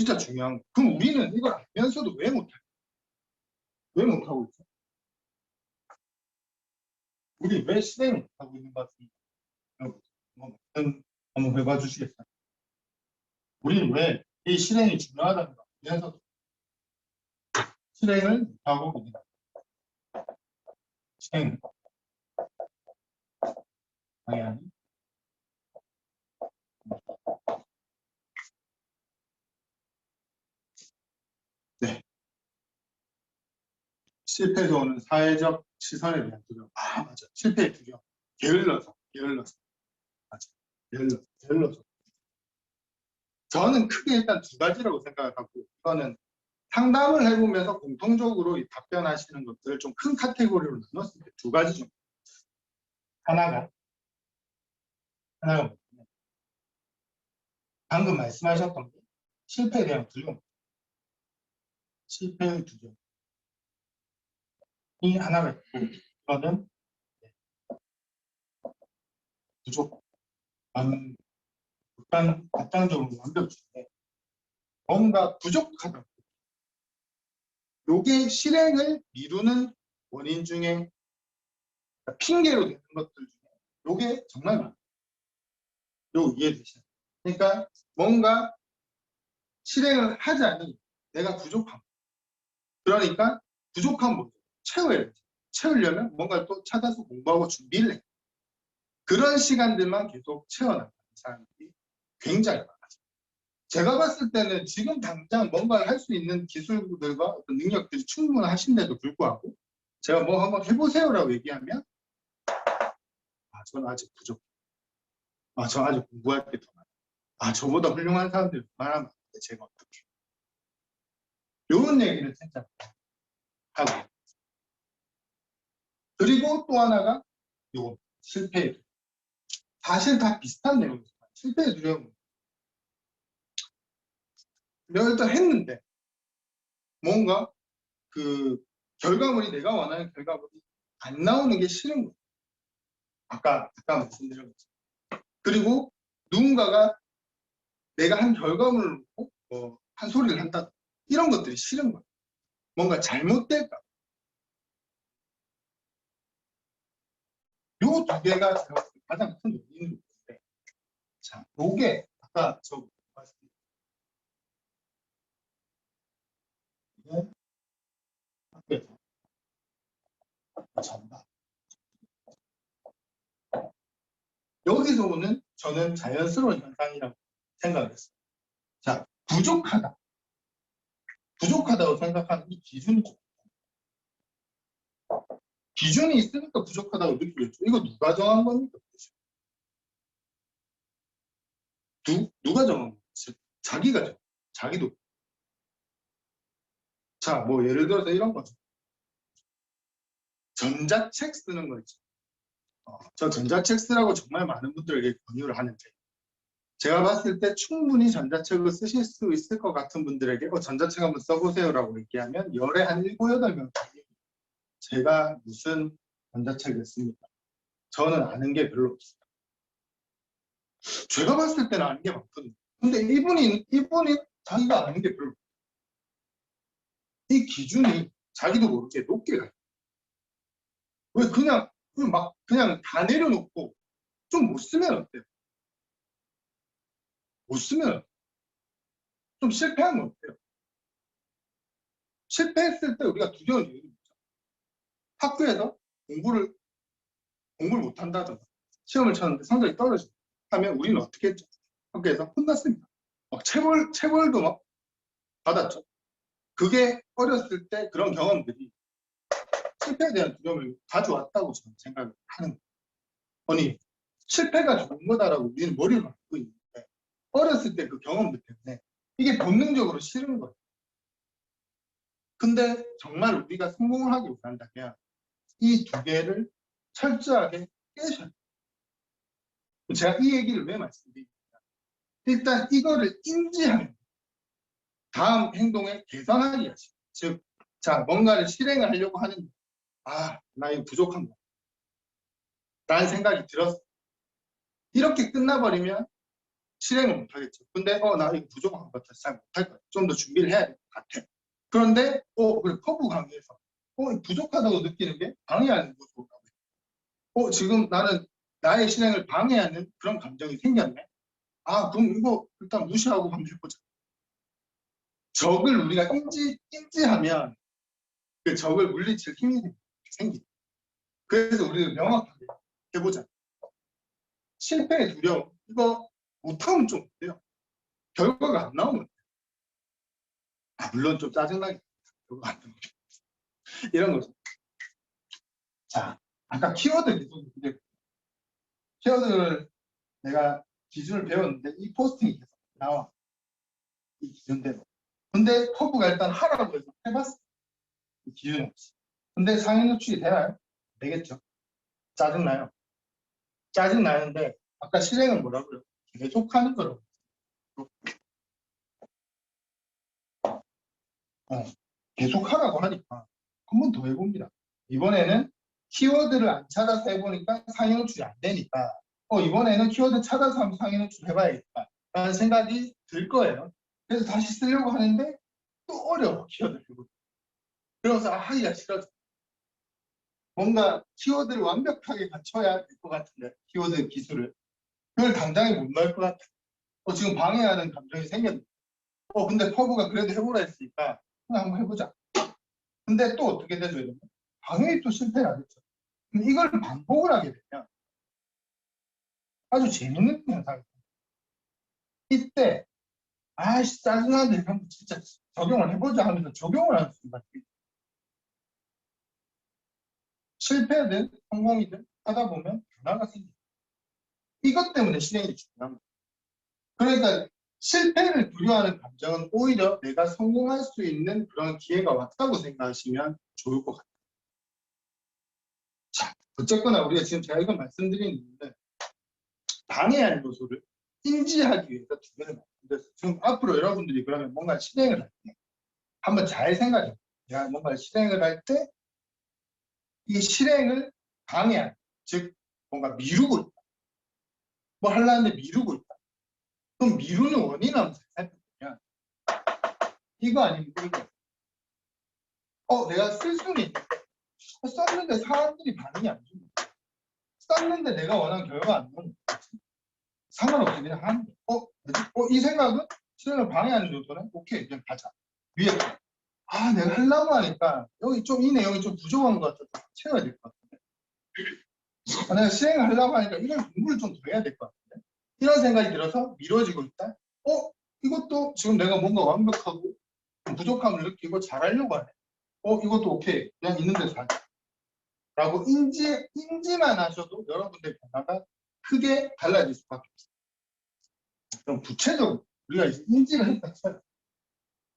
진짜 중요한 거. 그럼 우리는 이걸 알면서도 왜 못해? 왜 못하고 있어? 우리 왜 실행을 못하고 있는 것 같습니까? 여러분, 한번 해봐 주시겠어요? 우리는 왜이 실행이 중요하다는 거 알면서도 실행을 못하고 있는 실행 방향이 네. 실패에서 오는 사회적 시선에 대한 두려움. 아, 맞아. 실패의 두려움. 게을러서, 게을러서. 맞아. 게을러서, 게을러서. 저는 크게 일단 두 가지라고 생각하고, 이거는 상담을 해보면서 공통적으로 이 답변하시는 것들을 좀 큰 카테고리로 나눴을 때 두 가지 정도. 하나가, 하나가 뭐냐면, 방금 말씀하셨던 게 실패에 대한 두려움. 실패의 두려움. 이 하나가 있고, 이거는 부족, 안, 극단, 극단적으로 완벽주의인데, 뭔가 부족하다. 요게 실행을 미루는 원인 중에 핑계로 되는 것들 중에 요게 정말 많아요. 요 이해되시나요? 그러니까 뭔가 실행을 하자니 내가 부족함. 그러니까 부족한 뭐죠? 채워야지. 채우려면 뭔가를 또 찾아서 공부하고 준비를 해. 그런 시간들만 계속 채워나가는 사람들이 굉장히 많아요. 제가 봤을 때는 지금 당장 뭔가를 할 수 있는 기술들과 어떤 능력들이 충분하신데도 불구하고 제가 뭐 한번 해보세요라고 얘기하면 아, 저는 아직 부족. 아, 저 아직 공부할 게 더 많아. 아, 저보다 훌륭한 사람들이 많으면 제가 어떻게. 이런 얘기를 진짜 하고. 그리고 또 하나가 요 실패의 두려움. 사실 다 비슷한 내용이지만 실패의 두려움은 내가 일단 했는데 뭔가 그 결과물이 내가 원하는 결과물이 안 나오는 게 싫은 거예요. 아까 아까 말씀드린 것처럼. 그리고 누군가가 내가 한 결과물을 놓고 뭐 한 소리를 한다 이런 것들이 싫은 거예요. 뭔가 잘못될까. 요 두 개가 제가 가장 큰 원인인 건데, 자, 요게 아까 저 말씀 이게 학교에서 전반 여기서 오는 저는 자연스러운 현상이라고 생각을 했어요. 자, 부족하다. 부족하다고 생각하는 이 기준이 좀 기준이 있으니까 부족하다고 느끼겠죠. 이거 누가 정한 겁니까? 누, 누가 정한 거지? 자기가 정. 자기도. 자, 뭐 예를 들어서 이런 거죠. 전자책 쓰는 거 있죠. 어, 저 전자책 쓰라고 정말 많은 분들에게 권유를 하는데 제가 봤을 때 충분히 전자책을 쓰실 수 있을 것 같은 분들에게 어, 전자책 한번 써보세요라고 얘기하면 열에 한 일곱 여덟 명 제가 무슨 전자책을 씁니까? 저는 아는 게 별로 없어요. 제가 봤을 때는 아는 게 많거든요. 근데 이분이 이분이 자기가 아는 게 별로 없어요. 이 기준이 자기도 모르게 높게 가요. 왜 그냥 그냥 막 그냥 다 내려놓고 좀 못 쓰면 어때요? 못 쓰면 좀 실패하면 어때요? 실패했을 때 우리가 두려운 이유는? 학교에서 공부를 공부를 못 한다든가 시험을 쳤는데 성적이 떨어지고 하면 우리는 어떻게 했죠? 학교에서 혼났습니다. 막 체벌 체벌도 막 받았죠. 그게 어렸을 때 그런 경험들이 실패에 대한 두려움을 가져왔다고 저는 생각을 하는 거예요. 아니 실패가 좋은 거다라고 우리는 머리를 갖고 있는데 어렸을 때 그 경험들 때문에 이게 본능적으로 싫은 거예요. 근데 정말 우리가 성공을 하기 원한다면 이 두 개를 철저하게 깨셔야 돼요. 제가 이 얘기를 왜 말씀드리냐. 일단 이거를 인지하는 다음 행동에 개선하기 하시고 즉, 자 뭔가를 실행을 하려고 하는데 아, 나 이거 부족한 거. 라는 생각이 들었어. 이렇게 끝나버리면 실행을 못하겠죠. 근데 어 나 이거 부족한 것 같아서 잘 못할 것 같아. 좀더 준비를 해야 될 것 같아. 그런데 어 그래 커브 강의에서 어 부족하다고 느끼는 게 방해하는 것도 어 지금 나는 나의 실행을 방해하는 그런 감정이 생겼네. 아 그럼 이거 일단 무시하고 한번 해보자. 적을 우리가 인지 인지하면 그 적을 물리칠 힘이 생기. 그래서 우리가 명확하게 해보자. 실패의 두려움 이거 못하면 좀 어때요? 결과가 안 나오면? 아 물론 좀 짜증나게 결과가 안 나오면 이런 거죠. 자 아까 키워드 기준 이제 키워드를 내가 기준을 배웠는데 이 포스팅이 계속 나와 이 기준대로. 근데 커브가 일단 하라고 해서 해봤어. 이 기준 없이. 근데 상위 노출이 되나요? 되겠죠. 짜증나요. 짜증나는데 아까 실행은 뭐라고요? 계속 하는 거라고. 어, 계속 하라고 하니까 한 번 더 해봅니다. 이번에는 키워드를 안 찾아서 해보니까 상위 노출이 안 되니까 어 이번에는 키워드 찾아서 한번 상위 노출 해봐야겠다 라는 생각이 들 거예요. 그래서 다시 쓰려고 하는데 또 어려워 키워드를. 그래서 아, 하기가 싫어져. 뭔가 키워드를 완벽하게 갖춰야 될 것 같은데 키워드 기술을 그걸 당장에 못 넣을 것 같아. 어, 지금 방해하는 감정이 생겼네. 어 근데 퍼브가 그래도 해보라 했으니까 그냥 한번 해보자. 근데 또 어떻게 되죠? 이러면? 방해에 또 실패를 하겠죠. 그럼 이걸 반복을 하게 되면 아주 재밌는 현상이 이때 아씨 짜증나는데 그럼 진짜 적용을 해보자 하면서 적용을 하는 순간 실패든 성공이든 하다 보면 변화가 생겨요. 이것 때문에 실행이 거예요. 그러니까 실패를 두려워하는 감정은 오히려 내가 성공할 수 있는 그런 기회가 왔다고 생각하시면 좋을 것 같아요. 자, 어쨌거나 우리가 지금 제가 이걸 말씀드리는 이유는 방해하는 요소를 인지하기 위해서 두 개를 말씀드렸어요. 지금 앞으로 여러분들이 그러면 뭔가 실행을 할 때 한번 잘 생각해. 내가 뭔가 실행을 할 때 이 실행을 방해하는, 즉 뭔가 미루고 있다. 뭐 하려는데 미루고 있다. 그럼 미루는 원인을 한번 살펴보면 이거 아니면 이거. 어, 내가 쓸 수는 있는데 어, 썼는데 사람들이 반응이 안 줍니다. 썼는데 내가 원하는 결과가 안 거지. 상관없이 그냥 하는 거. 어? 어, 이 생각은 실행을 방해하는 요소는 오케이, 그냥 가자. 위에 거. 아, 내가 하려고 하니까 여기 좀 이 내용이 좀 부족한 것 같아서 채워야 될 것 같은데. 아, 내가 실행을 하려고 하니까 이걸 공부를 좀 더 해야 될 것 같은데. 이런 생각이 들어서 미뤄지고 있다. 어, 이것도 지금 내가 뭔가 완벽하고 좀 부족함을 느끼고 잘하려고 하네. 어, 이것도 오케이. 그냥 있는 데서 하자. 라고 인지, 인지만 하셔도 여러분들 변화가 크게 달라질 수밖에 없어요. 그럼 구체적으로 우리가 인지를 했다 쳐요.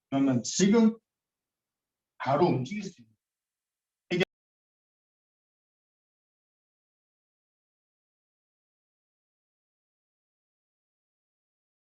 그러면 지금 바로 움직일 수 있는